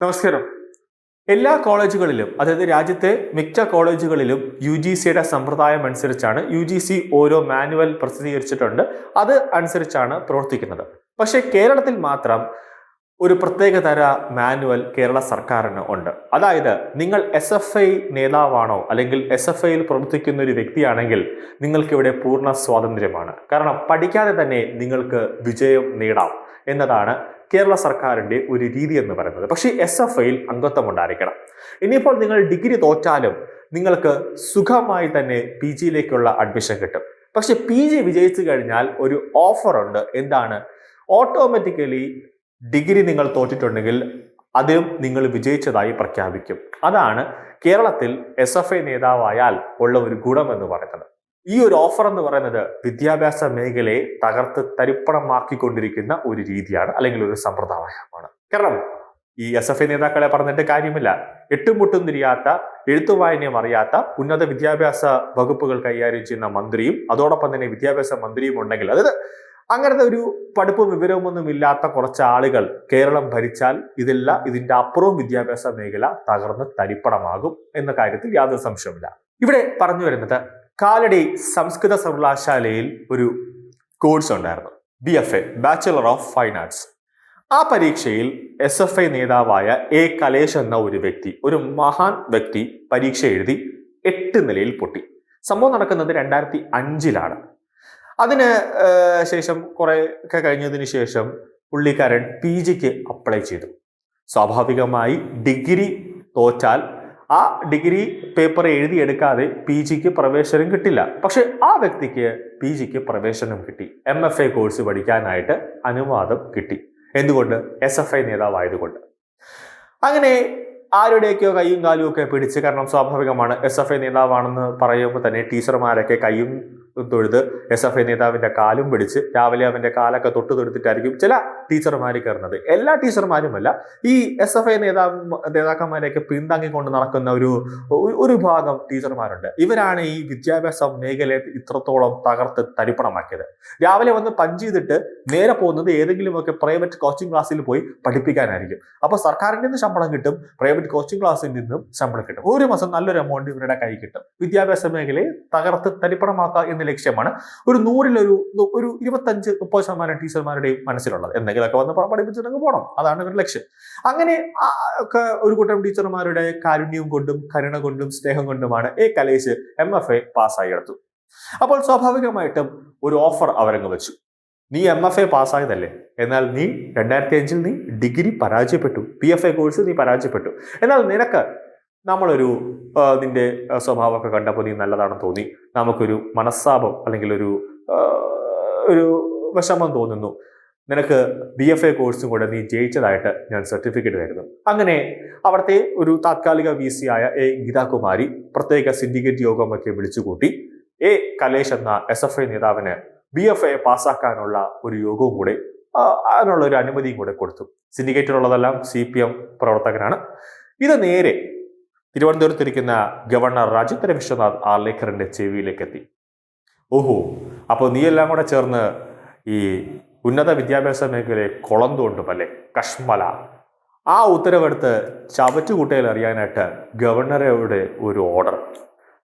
നമസ്കാരം. എല്ലാ കോളേജുകളിലും അതായത് രാജ്യത്തെ മിക്ക കോളേജുകളിലും യു ജി സിയുടെ സമ്പ്രദായം അനുസരിച്ചാണ് യു ജി സി ഓരോ മാനുവൽ പ്രസിദ്ധീകരിച്ചിട്ടുണ്ട്. അത് അനുസരിച്ചാണ് പ്രവർത്തിക്കുന്നത്. പക്ഷേ കേരളത്തിൽ മാത്രം ഒരു പ്രത്യേക തര മാനുവൽ കേരള സർക്കാരിന് ഉണ്ട്. അതായത് നിങ്ങൾ എസ് എഫ് ഐ നേതാവാണോ അല്ലെങ്കിൽ എസ് എഫ് ഐയിൽ പ്രവർത്തിക്കുന്ന ഒരു വ്യക്തിയാണെങ്കിൽ നിങ്ങൾക്കിവിടെ പൂർണ സ്വാതന്ത്ര്യമാണ്. കാരണം പഠിക്കാതെ തന്നെ നിങ്ങൾക്ക് വിജയം നേടാം എന്നതാണ് കേരള സർക്കാരിന്റെ ഒരു രീതി എന്ന് പറയുന്നത്. പക്ഷേ എസ് എഫ് ഐയിൽ അംഗത്വം ഉണ്ടായിരിക്കണം. ഇനിയിപ്പോൾ നിങ്ങൾ ഡിഗ്രി തോറ്റാലും നിങ്ങൾക്ക് സുഖമായി തന്നെ പി ജിയിലേക്കുള്ള അഡ്മിഷൻ കിട്ടും. പക്ഷെ പി ജി വിജയിച്ചു കഴിഞ്ഞാൽ ഒരു ഓഫർ ഉണ്ട്. എന്താണ്? ഓട്ടോമാറ്റിക്കലി ഡിഗ്രി നിങ്ങൾ തോറ്റിട്ടുണ്ടെങ്കിൽ അതും നിങ്ങൾ വിജയിച്ചതായി പ്രഖ്യാപിക്കും. അതാണ് കേരളത്തിൽ എസ് നേതാവായാൽ ഉള്ള ഒരു ഗുണമെന്ന് പറയുന്നത്. ഈ ഒരു ഓഫർ എന്ന് പറയുന്നത് വിദ്യാഭ്യാസ മേഖലയെ തകർത്ത് തരിപ്പണമാക്കിക്കൊണ്ടിരിക്കുന്ന ഒരു രീതിയാണ് അല്ലെങ്കിൽ ഒരു സമ്പ്രദായമാണ്. കാരണം ഈ എസ് എഫ് ഐ നേതാക്കളെ പറഞ്ഞിട്ട് കാര്യമില്ല. എട്ടുമുട്ടും തിരിയാത്ത എഴുത്തു വായനയും അറിയാത്ത ഉന്നത വിദ്യാഭ്യാസ വകുപ്പുകൾ കൈകാര്യം ചെയ്യുന്ന മന്ത്രിയും അതോടൊപ്പം തന്നെ വിദ്യാഭ്യാസ മന്ത്രിയും ഉണ്ടെങ്കിൽ അതായത് അങ്ങനത്തെ ഒരു പഠിപ്പും വിവരമൊന്നും ഇല്ലാത്ത കുറച്ച് ആളുകൾ കേരളം ഭരിച്ചാൽ ഇതില്ല ഇതിന്റെ അപ്പുറവും വിദ്യാഭ്യാസ മേഖല തകർന്ന് തരിപ്പണമാകും എന്ന കാര്യത്തിൽ യാതൊരു സംശയമില്ല ഇവിടെ പറഞ്ഞു വരുന്നത് കാലടി സംസ്കൃത സർവകലാശാലയിൽ ഒരു കോഴ്സ് ഉണ്ടായിരുന്നു. B F A bachelor of fine arts ആ പരീക്ഷയിൽ എസ് എഫ് ഐ നേതാവായ എ കലേഷ് എന്ന ഒരു വ്യക്തി ഒരു മഹാൻ വ്യക്തി പരീക്ഷ എഴുതി എട്ട് നിലയിൽ പൊട്ടി. സംഭവം നടക്കുന്നത് രണ്ടായിരത്തി അഞ്ചിലാണ്. അതിന് ശേഷം കുറെ ഒക്കെ കഴിഞ്ഞതിന് ശേഷം പുള്ളിക്കാരൻ പി ജിക്ക് അപ്ലൈ ചെയ്തു. സ്വാഭാവികമായി ഡിഗ്രി തോറ്റാൽ ആ ഡിഗ്രി പേപ്പർ എഴുതിയെടുക്കാതെ പി ജിക്ക് പ്രവേശനം കിട്ടില്ല. പക്ഷെ ആ വ്യക്തിക്ക് പി ജിക്ക് പ്രവേശനം കിട്ടി. എം എഫ് ഐ കോഴ്സ് പഠിക്കാനായിട്ട് അനുവാദം കിട്ടി. എന്തുകൊണ്ട്? എസ് എഫ് ഐ നേതാവായതുകൊണ്ട്. അങ്ങനെ ആരുടെയൊക്കെയോ കൈയും കാലും ഒക്കെ പിടിച്ച് കാരണം സ്വാഭാവികമാണ് എസ് എഫ് ഐ നേതാവാണെന്ന് പറയുമ്പോൾ തന്നെ ടീച്ചർമാരൊക്കെ കൈയും തൊഴുത് എസ് എഫ് ഐ നേതാവിന്റെ കാലും പിടിച്ച് രാവിലെ അവന്റെ കാലൊക്കെ തൊട്ട് തൊടുത്തിട്ടായിരിക്കും ചില ടീച്ചർമാർ കയറുന്നത്. എല്ലാ ടീച്ചർമാരുമല്ല ഈ എസ് എഫ് ഐ നേതാവ് നേതാക്കന്മാരെയൊക്കെ പിന്താങ്ങിക്കൊണ്ട് നടക്കുന്ന ഒരു ഒരു- ഭാഗം ടീച്ചർമാരുണ്ട്. ഇവരാണ് ഈ വിദ്യാഭ്യാസ മേഖലയെ ഇത്രത്തോളം തകർത്ത് തരിപ്പണമാക്കിയത്. രാവിലെ വന്ന് പഞ്ച് ചെയ്തിട്ട് നേരെ പോകുന്നത് ഏതെങ്കിലുമൊക്കെ പ്രൈവറ്റ് കോച്ചിങ് ക്ലാസ്സിൽ പോയി പഠിപ്പിക്കാനായിരിക്കും. അപ്പോൾ സർക്കാരിന്റെ നിന്ന് ശമ്പളം കിട്ടും പ്രൈവറ്റ് കോച്ചിങ് ക്ലാസ്സിൽ നിന്നും ശമ്പളം കിട്ടും. ഒരു മാസം നല്ലൊരു എമൗണ്ട് ഇവരുടെ കൈ കിട്ടും. വിദ്യാഭ്യാസ മേഖലയെ തകർത്ത് തരിപ്പണമാക്കുക എന്ന ലക്ഷ്യമാണ്. ഒരു നൂറിലൊരു ഒരു ഇരുപത്തഞ്ച് മുപ്പത് ശതമാനം ടീച്ചർമാരുടെയും മനസ്സിലുള്ളത്. എന്തെങ്കിലുമൊക്കെ വന്ന് പഠിപ്പിച്ചിട്ടങ്ങ് പോകണം അതാണ് ഇവരുടെ ലക്ഷ്യം. അങ്ങനെ ഒക്കെ ഒരു കൂട്ടം ടീച്ചർമാരുടെ കാരുണ്യം കൊണ്ടും കരുണ കൊണ്ടും സ്നേഹം കൊണ്ടുമാണ് A Kalesh M F A പാസ്സായി എടുത്തു. അപ്പോൾ സ്വാഭാവികമായിട്ടും ഒരു ഓഫർ അവരങ്ങ് വെച്ചു. നീ എം എഫ് എ പാസ്സായതല്ലേ? എന്നാൽ നീ രണ്ടായിരത്തി അഞ്ചിൽ നീ ഡിഗ്രി പരാജയപ്പെട്ടു. പി എഫ് എ കോഴ്സ് നീ പരാജയപ്പെട്ടു. എന്നാൽ നിനക്ക് നമ്മളൊരു ഇതിന്റെ സ്വഭാവമൊക്കെ കണ്ടപ്പോൾ നീ നല്ലതാണെന്ന് തോന്നി. നമുക്കൊരു മനസ്താപം അല്ലെങ്കിൽ ഒരു ഒരു വിഷമം തോന്നുന്നു. നിനക്ക് ബി എഫ് എ കോഴ്സും കൂടെ നീ ജയിച്ചതായിട്ട് ഞാൻ സർട്ടിഫിക്കറ്റ് തരുന്നു. അങ്ങനെ അവിടുത്തെ ഒരു താത്കാലിക വി സി ആയ എ ഗീതാകുമാരി പ്രത്യേക സിൻഡിക്കേറ്റ് യോഗമൊക്കെ വിളിച്ചുകൂട്ടി. എ കലേഷ് എന്ന എസ് എഫ് ഐ നേതാവിന് ബി എഫ് എ പാസ്സാക്കാനുള്ള ഒരു യോഗവും കൂടെ അതിനുള്ള ഒരു അനുമതിയും കൂടെ കൊടുത്തു. സിൻഡിക്കേറ്റിലുള്ളതെല്ലാം സി പി എം പ്രവർത്തകനാണ്. ഇത് നേരെ തിരുവനന്തപുരത്തിരിക്കുന്ന ഗവർണർ രാജേന്ദ്ര വിശ്വനാഥ് ആർലേക്കറിന്റെ ചെവിയിലേക്ക് എത്തി ഓഹോ അപ്പോൾ നീ എല്ലാം കൂടെ ചേർന്ന് ഈ ഉന്നത വിദ്യാഭ്യാസ മേഖലയെ കുളം അല്ലേ കഷ്മല. ആ ഉത്തരവെടുത്ത് ചവറ്റുകുട്ടയിൽ അറിയാനായിട്ട് ഗവർണറുടെ ഒരു ഓർഡർ.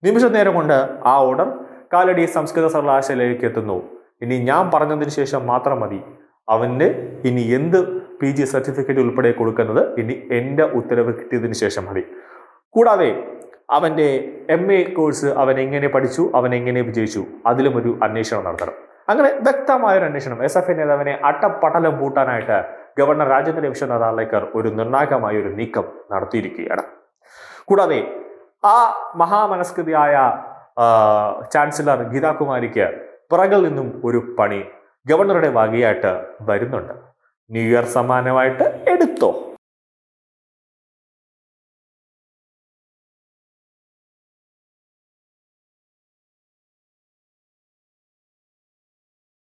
നിമിഷ നേരം കൊണ്ട് ആ ഓർഡർ കാലടി സംസ്കൃത സർവകലാശാലയിലേക്ക് എത്തുന്നു. ഇനി ഞാൻ പറഞ്ഞതിന് ശേഷം മാത്രം മതി. അവന് ഇനി എന്ത് പി ജി സർട്ടിഫിക്കറ്റ് ഉൾപ്പെടെ കൊടുക്കുന്നത് ഇനി എന്റെ ഉത്തരവ് കിട്ടിയതിന് ശേഷം മതി. കൂടാതെ അവന്റെ എം എ കോഴ്സ് അവൻ എങ്ങനെ പഠിച്ചു അവൻ എങ്ങനെ വിജയിച്ചു അതിലും ഒരു അന്വേഷണം നടത്തണം. അങ്ങനെ വ്യക്തമായ ഒരു അന്വേഷണം. എസ് എഫ് ഐ നേതാവിനെ അട്ടപ്പടലം പൂട്ടാനായിട്ട് ഗവർണർ രാജേന്ദ്ര വിശ്വനാഥ് ആർലേക്കർ ഒരു നിർണായകമായ ഒരു നീക്കം നടത്തിയിരിക്കുകയാണ്. കൂടാതെ ആ മഹാമനസ്കൃതിയായ ചാൻസലർ ഗീതാകുമാരിക്ക് പിറകിൽ നിന്നും ഒരു പണി ഗവർണറുടെ വകയായിട്ട് വരുന്നുണ്ട്. ന്യൂ ഇയർ സമ്മാനമായിട്ട് എടുത്തോ?